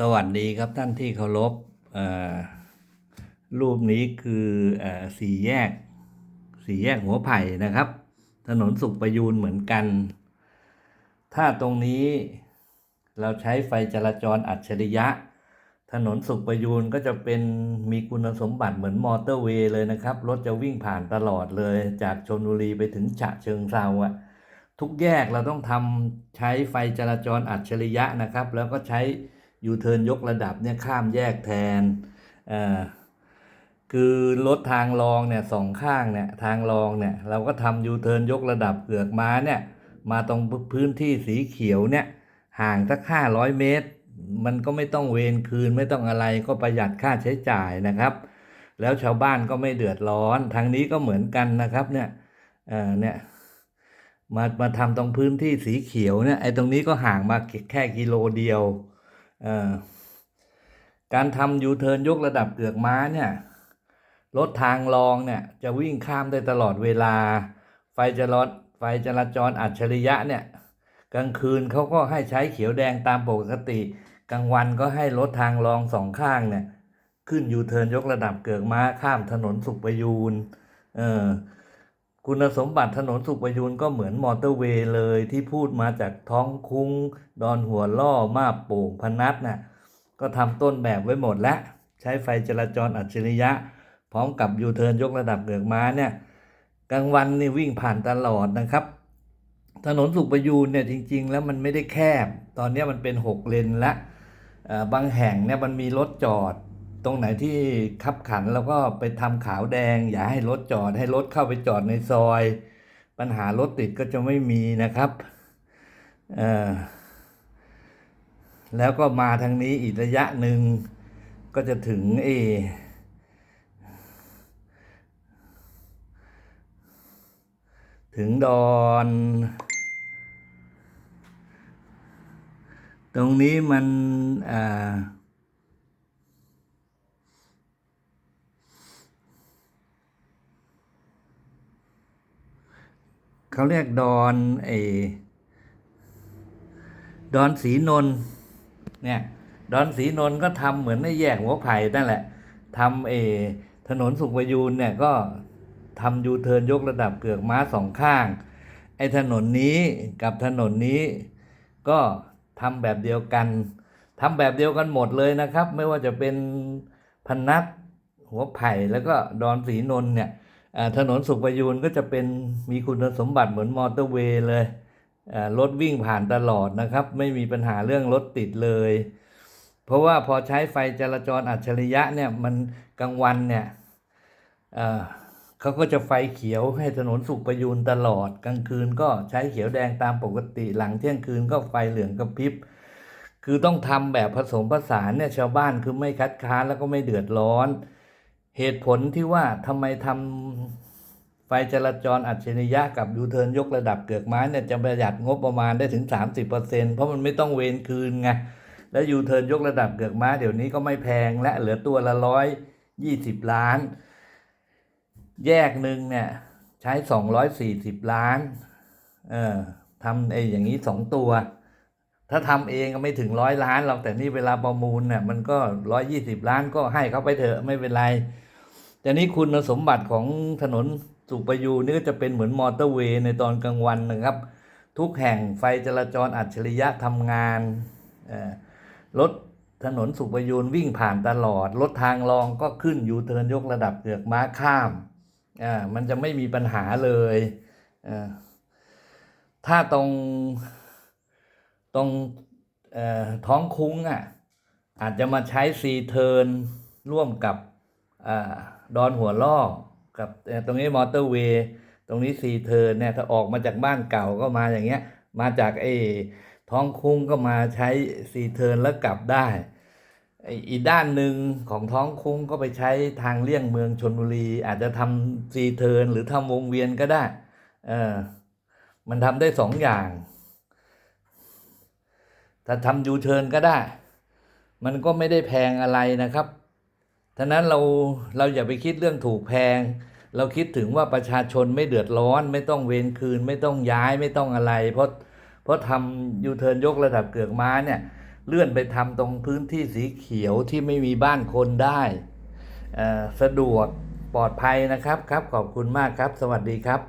สวัสดีครับท่านที่เคารพรูปนี้คือเอ่อสี่แยก สี่แยกหัวไผ่นะครับ ถนนสุขประยูนเหมือนกัน ถ้าตรงนี้เราใช้ไฟจราจรอัจฉริยะ ถนนสุขประยูนก็จะเป็นมีคุณสมบัติเหมือนมอเตอร์เวย์เลยนะครับ รถจะวิ่งผ่านตลอดเลย จากชนบุรีไปถึงฉะเชิงเทราอะทุกแยกเราต้องทำใช้ไฟจราจรอัจฉริยะนะครับ แล้วก็ใช้ ยูเทิร์นยกระดับเนี่ยข้ามแยกแทนอ่อคือรถทางรองเนี่ยสองข้างเนี่ยทางรองเนี่ยเราก็ทำยูเทิร์นยกระดับเกือกม้าเนี่ยมาตรงพื้นที่สีเขียวเนี่ยห่างสักห้าร้อยเมตร มันก็ไม่ต้องเวรคืนไม่ต้องอะไรก็ประหยัดค่าใช้จ่ายนะครับ แล้วชาวบ้านก็ไม่เดือดร้อนทางนี้ก็เหมือนกันนะครับเนี่ยเอ่อเนี่ยมามาทำตรงพื้นที่สีเขียวเนี่ยไอ้ตรงนี้ก็ห่างมาแค่กิโลเดียว การทำยูเทิร์นยกระดับเกือกม้าเนี่ยรถทางรองเนี่ยจะวิ่งข้ามได้ตลอดเวลา ไฟจราจรไฟจราจรอัจฉริยะเนี่ยกลางคืนเขาก็ให้ใช้เขียวแดงตามปกติ กลางวันก็ให้รถทางรองสองข้างเนี่ยขึ้นยูเทิร์นยกระดับเกือกม้าข้ามถนนสุขประยูนเออ คุณสมบัติถนนสุขประยูนก็เหมือนมอเตอร์เวย์เลยที่พูดมาจากท้องคุ้ง ดอนหัวล่อมาบโป่งพนัสน่ะก็ทำต้นแบบไว้หมดแล้ว ใช้ไฟจราจรอัจฉริยะ พร้อมกับยูเทิร์นยกระดับเกือกม้าเนี่ยกลางวันนี่วิ่งผ่านตลอดนะครับ ถนนสุขประยูนเนี่ยจริง ๆ แล้วมันไม่ได้แคบ ตอนนี้มันเป็นหกเลนละบางแห่งเนี่ยมันมีรถจอด ตรงไหนที่ขับขันแล้วก็ไปทำขาวแดง อย่าให้รถจอดให้รถเข้าไปจอดในซอย ปัญหารถติดก็จะไม่มีนะครับเออแล้วก็มาทางนี้อีกระยะหนึ่งก็จะถึงเอถึงดอน ตรงนี้มันอ่า เขาเรียกดอนไอดอนสีนนท์เนี่ยดอนสีนนท์ก็ทำเหมือนในแยกหัวไผ่นั่นแหละทำเอถนนสุขประยูนเนี่ยก็ทำยูเทิร์นยกระดับเกือกม้าสองข้าง ไอ้ถนนนี้กับถนนนี้ ก็ทำแบบเดียวกันทำแบบเดียวกันหมดเลยนะครับ ไม่ว่าจะเป็นพนัสหัวไผ่แล้วก็ดอนสีนนท์เนี่ย ถนนสุขประยูนก็จะเป็นมีคุณสมบัติเหมือนมอเตอร์เวย์เลยรถวิ่งผ่านตลอดนะครับ ไม่มีปัญหาเรื่องรถติดเลย เพราะว่าพอใช้ไฟจราจรอัจฉริยะเนี่ยมันกลางวันเนี่ยเอ่อเขาก็จะไฟเขียวให้ถนนสุขประยูนตลอด กลางคืนก็ใช้เขียวแดงตามปกติหลังเที่ยงคืนก็ไฟเหลืองกระพริบคือต้องทำแบบผสมผสานเนี่ยชาวบ้านคือไม่คัดค้านแล้วก็ไม่เดือดร้อน เหตุผลที่ว่าทำไมทำไฟจราจรอัจฉริยะกับยูเทิร์นยกระดับเกือกไม้เนี่ยจะประหยัดงบประมาณได้ถึง 30%เพราะมันไม่ต้องเวรคืนไงแล้วยูเทิร์นยกระดับเกือกไม้เดี๋ยวนี้ก็ไม่แพงและเหลือตัวละร้อยยี่สิบล้าน แยกหนึ่งเนี่ยใช้สองร้อยสี่สิบล้านเออทำไอ้อย่างนี้สองตัว ถ้าทำเองก็ไม่ถึงร้อยล้านหรอกแต่นี่เวลาประมูลเนี่ยมันก็ร้อยยี่สิบล้านก็ให้เขาไปเถอะไม่เป็นไร แต่นี้คุณสมบัติของถนนสุประยูนนี่ก็จะเป็นเหมือนมอเตอร์เวย์ในตอนกลางวันนะครับ ทุกแห่งไฟจราจรอัจฉริยะทำงานรถถนนสุประยูนวิ่งผ่านตลอด รถทางรองก็ขึ้นยูเทิร์นยกระดับเกือกม้าข้ามอ่ามันจะไม่มีปัญหาเลยอ่าถ้าตรงตรงเอ่อท้องคุ้งอะอาจจะมาใช้ซีเทิร์นร่วมกับอา ดอนหัวล่อกับตรงนี้มอเตอร์เวย์ตรงนี้ซีเทิร์นเนี่ยถ้าออกมาจากบ้านเก่าก็มาอย่างเงี้ย มาจากไอ้ท้องคุ้งก็มาใช้ซีเทิร์นแล้วกลับได้ไอ้อีกด้านหนึ่งของท้องคุ้งก็ไปใช้ทางเลี่ยงเมืองชนบุรี อาจจะทำซีเทิร์นหรือทำวงเวียนก็ได้เออมันทำได้สองอย่าง ถ้าทำยูเทิร์นก็ได้ มันก็ไม่ได้แพงอะไรนะครับ ท่านั้นเราเราอย่าไปคิดเรื่องถูกแพง เราคิดถึงว่าประชาชนไม่เดือดร้อน ไม่ต้องเวรคืน ไม่ต้องย้ายไม่ต้องอะไร เพราะเพราะทำยูเทิร์นยกระดับเกือกม้าเนี่ยเลื่อนไปทำตรงพื้นที่สีเขียวที่ไม่มีบ้านคนได้สะดวกปลอดภัยนะครับครับ ขอบคุณมากครับ สวัสดีครับ